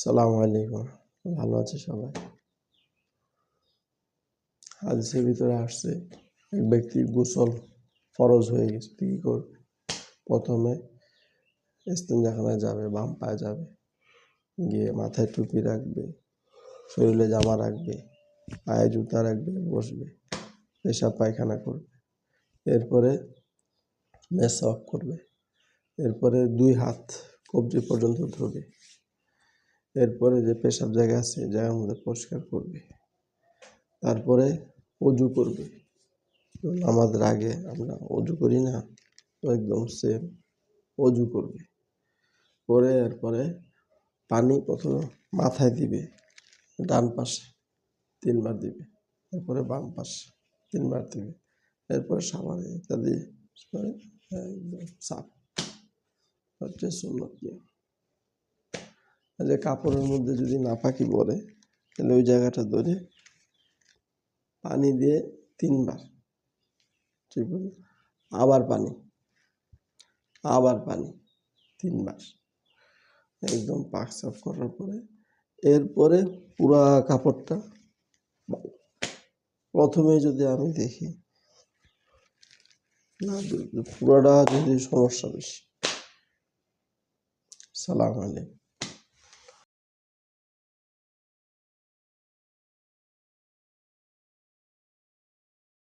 সালাম আলাইকুম। ভালো আছে সবাই? হাদিসের ভিতরে আসছে, এক ব্যক্তির গোসল ফরজ হয়ে গেছে কী করবে? প্রথমে ইস্তেঞ্জাখানায় যাবে, বাম পায়ে যাবে, গিয়ে মাথায় টুপি রাখবে, শরীরে জামা রাখবে, পায়ে জুতা রাখবে, বসবে, পেশাব পায়খানা করবে, এরপরে মেসওয়াক করবে, এরপরে দুই হাত কবজি পর্যন্ত ধরবে এরপরে যে পেশাব জায়গা আছে জায়গার মধ্যে পরিষ্কার করবে। তারপরে অজু করবে। আমাদের আগে আমরা অজু করি না একদম সেম অজু করবে। করে এরপরে পানি প্রথমে মাথায় দিবে, ডান পাশে তিনবার দিবে, এরপরে বাম পাশে তিনবার দিবে, এরপরে সাবানে ইত্যাদি একদম সাফ। হচ্ছে সুন্নত যে কাপড়ের মধ্যে যদি নাপাকি পড়ে তাহলে ওই জায়গাটা ধরে পানি দিয়ে তিনবার, ঠিক আবার পানি আবার পানি তিনবার। একদম পাক সাফ করার পরে, এরপরে পুরা কাপড়টা প্রথমে যদি আমি দেখি, না, পুরাটা যদি সমস্যা বেশি। সালাম আলাইকুম।